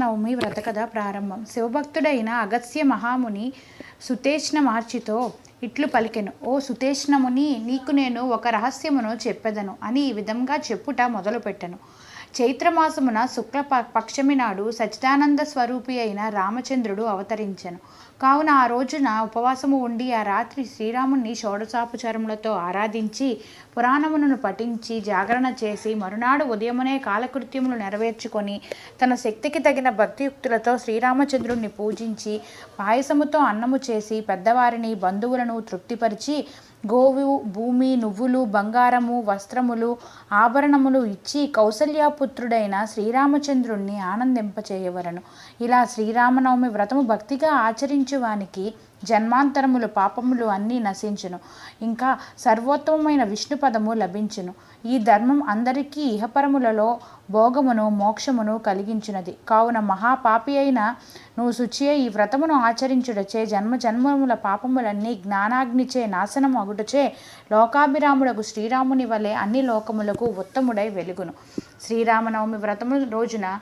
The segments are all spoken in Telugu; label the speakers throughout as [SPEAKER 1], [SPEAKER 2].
[SPEAKER 1] శ్రీరామనవమి వ్రతకథ ప్రారంభం. శివభక్తుడైన అగస్త్య మహాముని సుతేష్ణ మహర్షితో ఇట్లు పలికెను. ఓ సుతేష్ణముని నీకు నేను ఒక రహస్యమును చెప్పెదను అని ఈ విధంగా చెప్పుట మొదలుపెట్టను. చైత్రమాసమున శుక్ల ప- పక్షమి నాడు సచ్చిదానంద స్వరూపి అయిన రామచంద్రుడు అవతరించెను. కావున ఆ రోజున ఉపవాసము ఉండి ఆ రాత్రి శ్రీరాముణ్ణి షోడసాపుచరములతో ఆరాధించి పురాణములను పఠించి జాగరణ చేసి మరునాడు ఉదయమునే కాలకృత్యములు నెరవేర్చుకొని తన శక్తికి తగిన భక్తియుక్తులతో శ్రీరామచంద్రుణ్ణి పూజించి పాయసముతో అన్నము చేసి పెద్దవారిని బంధువులను తృప్తిపరిచి గోవు భూమి నువ్వులు బంగారము వస్త్రములు ఆభరణములు ఇచ్చి పుత్రుడైన శ్రీరామచంద్రుణ్ణి ఆనందింపచేయవలను. ఇలా శ్రీరామనవమి వ్రతము భక్తిగా ఆచరించువానికి జన్మాంతరములు పాపములు అన్నీ నశించును. ఇంకా సర్వోత్తమమైన విష్ణుపదము లభించును. ఈ ధర్మం అందరికీ ఇహపరములలో భోగమును మోక్షమును కలిగించినది. కావున మహాపాపి అయిన నువ్వు శుచి ఈ వ్రతమును ఆచరించుడచే జన్మ జన్మముల పాపములన్నీ జ్ఞానాగ్నిచే నాశనం అగుటచే లోకాభిరాముడకు శ్రీరాముని వలె అన్ని లోకములకు ఉత్తముడై వెలుగును. శ్రీరామనవమి వ్రతము రోజున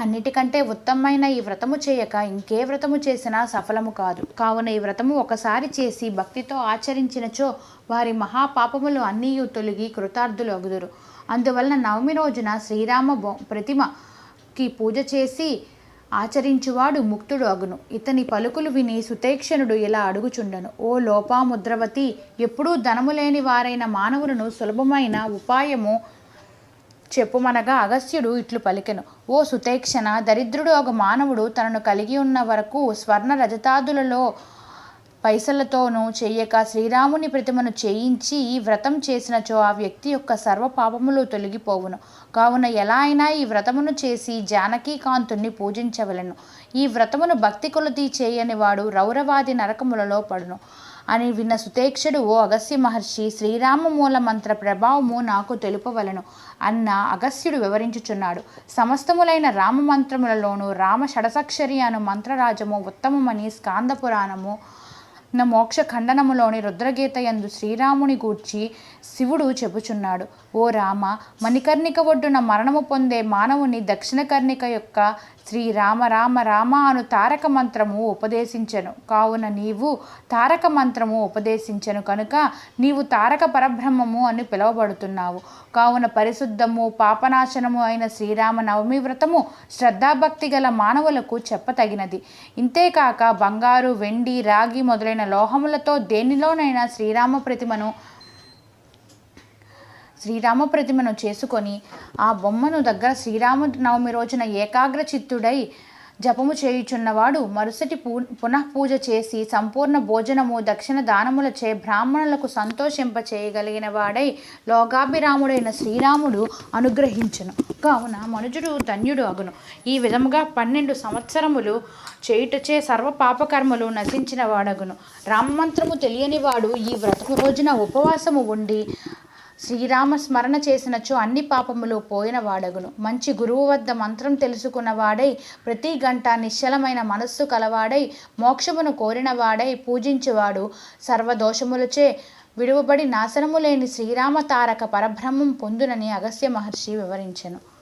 [SPEAKER 1] అన్నిటికంటే ఉత్తమమైన ఈ వ్రతము చేయక ఇంకే వ్రతము చేసినా సఫలము కాదు. కావున ఈ వ్రతము ఒకసారి చేసి భక్తితో ఆచరించినచో వారి మహాపాపములు అన్నీ తొలగి కృతార్థులు అగుదురు. అందువలన నవమి రోజున శ్రీరామ బొ- ప్రతిమకి పూజ చేసి ఆచరించువాడు ముక్తుడు అగును. ఇతని పలుకులు విని సుతేక్షణుడు ఇలా అడుగుచుండను ఓ లోపాముద్రవతి ఎప్పుడూ ధనము లేని వారైన మానవులను సులభమైన ఉపాయము చెప్పుమనగా అగస్త్యుడు ఇట్లు పలికెను ఓ సుతేక్షణ దరిద్రుడు ఒక మానవుడు తనను కలిగి ఉన్న వరకు స్వర్ణ రజతాదులలో పైసలతోనూ చెయ్యక శ్రీరాముని ప్రతిమను చేయించి వ్రతం చేసినచో ఆ వ్యక్తి యొక్క సర్వ పాపములు తొలగిపోవును. కావున ఎలా అయినా ఈ వ్రతమును చేసి జానకీకాంతుణ్ణి పూజించవలను పూజించవలెను. ఈ వ్రతమును భక్తి కొలది చేయని వాడు రౌరవాది నరకములలో పడును. అని విన్న సుతేక్షుడు ఓ అగస్త్య మహర్షి శ్రీరామ మూల మంత్ర ప్రభావము నాకు తెలుపవలను అన్న అగస్త్యుడు వివరించుచున్నాడు. సమస్తములైన రామ మంత్రములలోనూ రామ షడసక్షరి అను మంత్రరాజము ఉత్తమమని స్కాంద పురాణము నా మోక్ష ఖండనములోని రుద్రగీత యందు శ్రీరాముని గూర్చి శివుడు చెబుచున్నాడు ఓ రామ మణికర్ణిక ఒడ్డున మరణము పొందే మానవుని దక్షిణ కర్ణిక యొక్క శ్రీ రామ రామ రామ అను తారక మంత్రము ఉపదేశించెను. కావున నీవు తారక మంత్రము ఉపదేశించెను కనుక నీవు తారక పరబ్రహ్మము అని పిలువబడుతున్నావు. కావున పరిశుద్ధము పాపనాశనము అయిన శ్రీరామ నవమి వ్రతము శ్రద్ధాభక్తి గల మానవులకు చెప్పతగినది. ఇంతేకాక బంగారు వెండి రాగి మొదలైన లోహములతో దేనిలోనైనా శ్రీరామ ప్రతిమను శ్రీరామ ప్రతిమను చేసుకొని ఆ బొమ్మను దగ్గర శ్రీరామ నవమి రోజున ఏకాగ్ర చిత్తుడై జపము చేయుచున్నవాడు మరుసటి పూ పునః పూజ చేసి సంపూర్ణ భోజనము దక్షిణ దానములచే బ్రాహ్మణులకు సంతోషింప చేయగలిగిన వాడై లోకాభిరాముడైన శ్రీరాముడు అనుగ్రహించును. కావున మనుజుడు ధన్యుడు అగును. ఈ విధముగా పన్నెండు సంవత్సరములు చేయుటచే సర్వ పాపకర్మలు నశించిన వాడగును. రామమంత్రము తెలియని వాడు ఈ వ్రతము రోజున ఉపవాసము ఉండి శ్రీరామ స్మరణ చేసినచో అన్ని పాపములు పోయిన వాడగును. మంచి గురువు వద్ద మంత్రం తెలుసుకున్న వాడై ప్రతి గంట నిశ్చలమైన మనస్సు కలవాడై మోక్షమును కోరిన వాడై పూజించువాడు. సర్వదోషములచే విడువబడి నాశనము లేని శ్రీరామ తారక పరబ్రహ్మం పొందునని అగస్త్య మహర్షి వివరించెను.